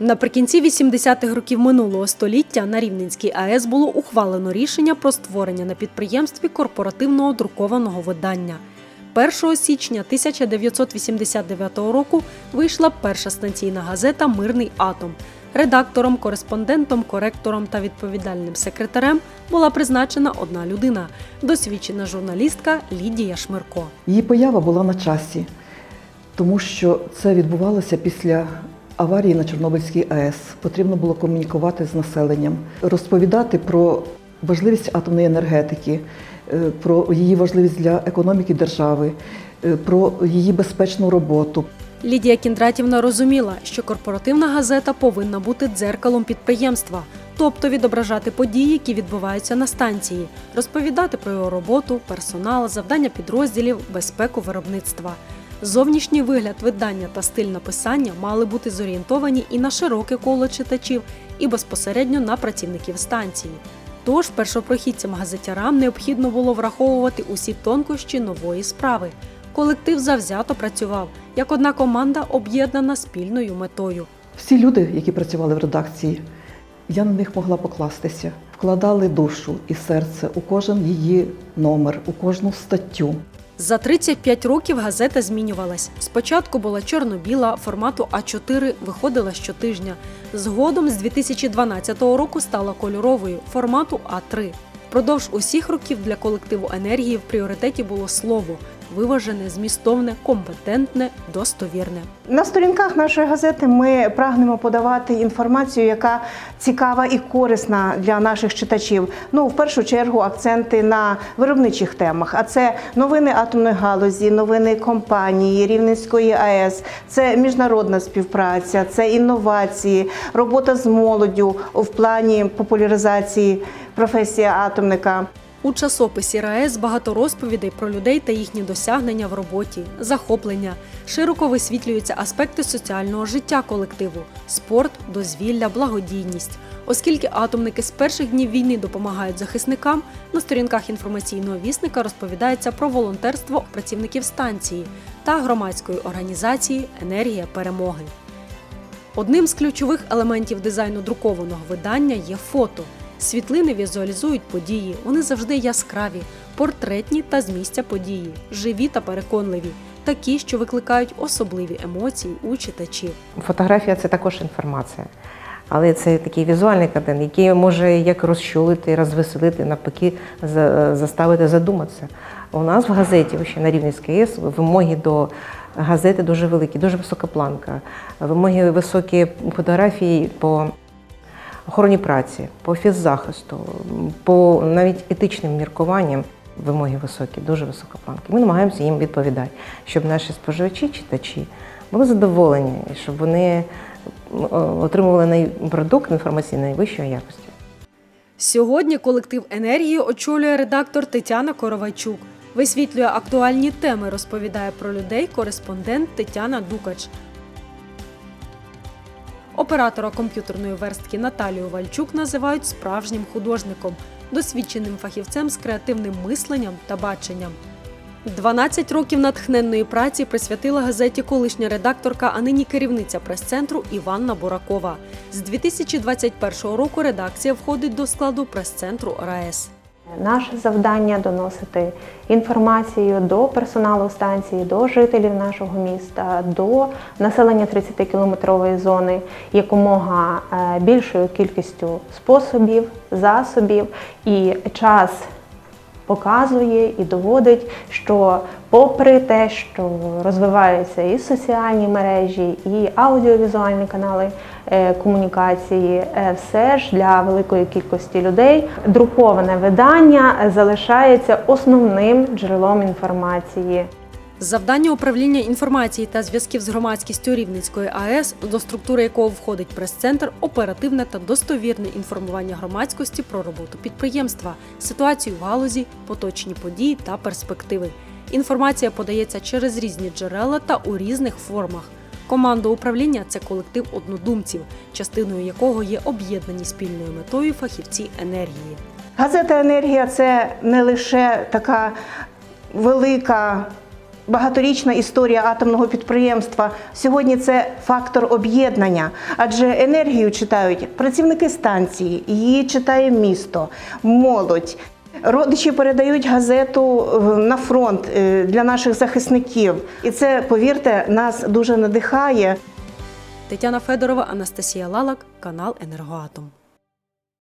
Наприкінці 80-х років минулого століття на Рівненській АЕС було ухвалено рішення про створення на підприємстві корпоративного друкованого видання. 1 січня 1989 року вийшла перша станційна газета Мирний атом. Редактором, кореспондентом, коректором та відповідальним секретарем була призначена одна людина досвідчена журналістка Лідія Шмирко. Її поява була на часі, тому що це відбувалося після аварії на Чорнобильській АЕС. Потрібно було комунікувати з населенням, розповідати про важливість атомної енергетики, е, про її важливість для економіки держави, е, про її безпечну роботу. Лідія Кіндратівна розуміла, що корпоративна газета повинна бути дзеркалом підприємства, тобто відображати події, які відбуваються на станції, розповідати про його роботу, персонал, завдання підрозділів, безпеку виробництва. Зовнішній вигляд видання та стиль написання мали бути зорієнтовані і на широке коло читачів, і безпосередньо на працівників станції. Тож першопрохідцям газетярам необхідно було враховувати усі тонкощі нової справи. Колектив завзято працював як одна команда, об'єднана спільною метою. Всі люди, які працювали в редакції, я на них могла покластися, вкладали душу і серце у кожен її номер, у кожну статтю. За 35 років газета змінювалась. Спочатку була чорно-біла, формату А4 виходила щотижня. Згодом з 2012 року стала кольоровою формату А3. Впродовж усіх років для колективу енергії в пріоритеті було слово виважене, змістовне, компетентне, достовірне. На сторінках нашої газети ми прагнемо подавати інформацію, яка цікава і корисна для наших читачів. Ну, в першу чергу, акценти на виробничих темах. А це новини атомної галузі, новини компанії, Рівненської АЕС, це міжнародна співпраця, це інновації, робота з молоддю в плані популяризації професії атомника. У часописі РаЕС багато розповідей про людей та їхні досягнення в роботі, захоплення. Широко висвітлюються аспекти соціального життя колективу: спорт, дозвілля, благодійність. Оскільки атомники з перших днів війни допомагають захисникам, на сторінках інформаційного вісника розповідається про волонтерство працівників станції та громадської організації Енергія перемоги. Одним з ключових елементів дизайну друкованого видання є фото. Світлини візуалізують події, вони завжди яскраві, портретні та з місця події, живі та переконливі, такі, що викликають особливі емоції у читачів. Фотографія це також інформація. Але це такий візуальний контент, який може як розчулити, розвеселити, навпаки, заставити задуматися. У нас в газеті, ще на Рівненській АЕС, вимоги до газети дуже великі, дуже висока планка. Вимоги високі фотографії по охороні праці, по фіззахисту, по навіть етичним міркуванням. Вимоги високі, дуже висока планка. Ми намагаємося їм відповідати, щоб наші споживачі, читачі були задоволені, і щоб вони отримували продукт інформаційної найвищої якості. Сьогодні колектив енергії очолює редактор Тетяна Коровайчук. Висвітлює актуальні теми, розповідає про людей кореспондент Тетяна Дукач. Оператора комп'ютерної верстки Наталію Вальчук називають справжнім художником, досвідченим фахівцем з креативним мисленням та баченням. 12 років натхненної праці присвятила газеті колишня редакторка, а нині керівниця прес-центру Іванна Буракова. З 2021 року редакція входить до складу прес-центру РаЕС. Наше завдання доносити інформацію до персоналу станції, до жителів нашого міста, до населення 30-кілометрової зони якомога е, більшою кількістю способів, засобів. І час показує і доводить, що попри те, що розвиваються і соціальні мережі, і аудіовізуальні канали е, комунікації, е, все ж для великої кількості людей друковане видання залишається основним джерелом інформації. Завдання управління інформації та зв'язків з громадськістю Рівненської АЕС, до структури якого входить прес-центр, оперативне та достовірне інформування громадськості про роботу підприємства, ситуацію в галузі, поточні події та перспективи. Інформація подається через різні джерела та у різних формах. Команда управління це колектив однодумців, частиною якого є об'єднані спільною метою фахівці енергії. Газета Енергія це не лише така велика багаторічна історія атомного підприємства. Сьогодні це фактор об'єднання, адже енергію читають працівники станції, її читає місто, молодь. Родичі передають газету е, на фронт е, для наших захисників, і це, повірте, нас дуже надихає. Тетяна Федорова, Анастасія Лалак, канал Енергоатом.